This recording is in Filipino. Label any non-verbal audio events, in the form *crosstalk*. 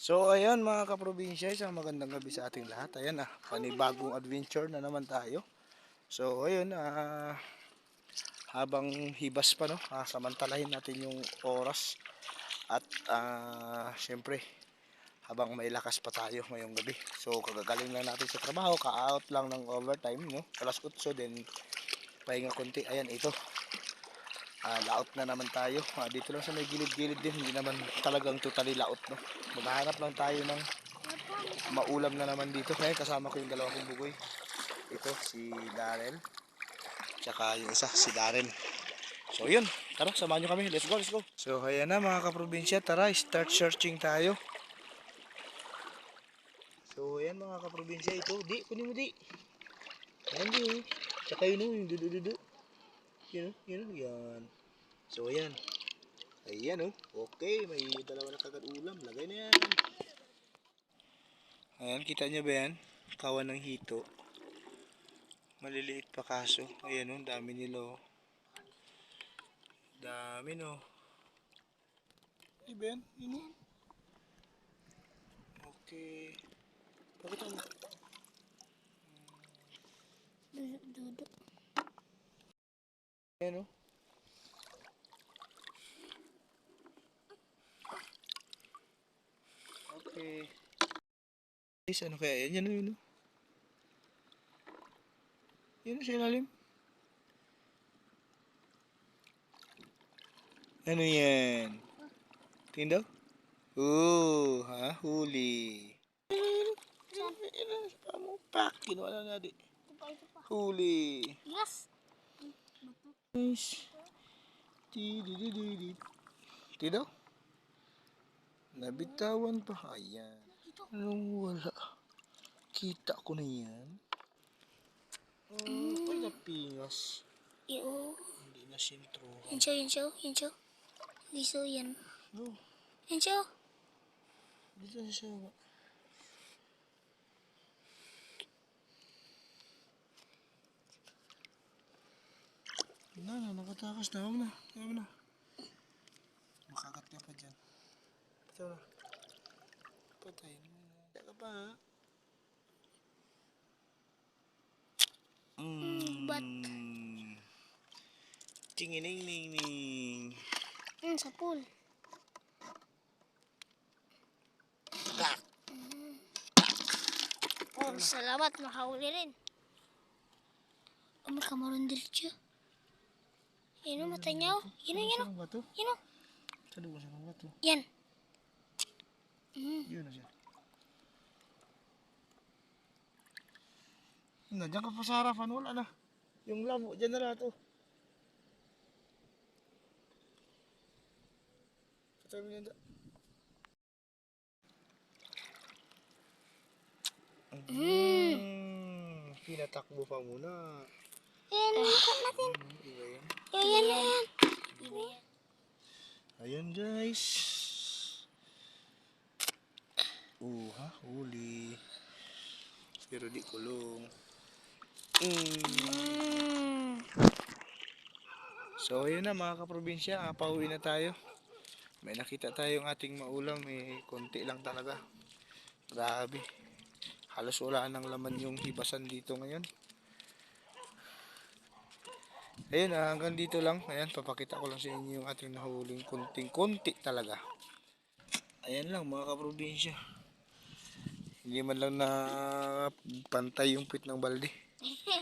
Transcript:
So ayan mga kaprobinsya, isang magandang gabi sa ating lahat. Ayan ah, panibagong adventure na naman tayo. So ayun, ah, habang hibas pa no, ah, samantalahin natin yung oras. At ah, syempre, habang may lakas pa tayo ngayong gabi. So kagagaling lang natin sa trabaho, ka-out lang ng overtime no, alas 8 din pahinga konti. Ayan ito. Ah, laot na naman tayo. Ah, dito lang sa may gilid-gilid din, hindi naman talagang totally laot no. Maghahanap lang tayo ng maulam na naman dito. Ngayon kasama ko yung dalawa kong bugoy. Ito si Darren. Tsaka yung isa si Darren. So yun, tara samahan nyo kami. Let's go, let's go. So ayan na mga kaprobinsya, tara start searching tayo. So ayan mga kaprobinsya, ito. Di, kunin mo di. Ayan di. Tsaka yun oh, yung dudu-dudu. Yun yun yan. So ayan. Ayan oh. Okay, may dalawa na kagad ulam. Lagay na yan. Ayan, kita nyo ba yan? Kawan ng hito. Maliliit pa kaso. Ayan oh, dami nila oh. Dami no. Yan? Yun oh. Okay. Pakita mo. Duduk. Ayan. Okay. Guys, ano kaya yan? Yan o, yun o. Yan o sa ilalim. Ano yan? Tingin daw? Oo, ha? Huli. Yan o, sa mo. Pak, kinuha lang natin. Huli. Yes. Di daw? Nabitawan pa. Ayan. Anong wala? Kita ko na yan. Mm, ay, napingas. Yo. Hindi na sintro. Yan siya, yan siya, yan siya. Hindi so yan. No, siya. dito na siya. Na, na, nakatakas na. Huwag na. Huwag na. Makakat ka pa dyan. Ito na. Patay mo na. Kaya ka pa, ha? Mm. Bat. Hmm, sa pool. Tak. Oh, salamat. Nakahuli rin. Oh, may kamaron din siya. Yan o, mata niya. Yan o, yan to? Yan o. Saan ba saan ba to? Yan. Mm. Yun na siya. Nandiyan ka pa sa harapan, wala na. Yung lamo, dyan na lahat, oh. Patay mo yan. Mm. Pinatakbo pa muna. Yan, buka natin. Yan. Yan, yan. Ayan guys. Uh, ha? Huli. Pero di kulong. Mm. So ayun na mga kaprobinsya, ah, pauwi na tayo. May nakita tayong ating maulam, may konti lang talaga. Grabe. Halos wala nang laman yung hibasan dito ngayon. Ayun, ah, hanggang dito lang. Ayan, papakita ko lang sa inyo yung ating nahuling konting-konti talaga. Ayan lang mga kaprobinsya. Hindi man lang na pantay yung pit ng balde. *laughs*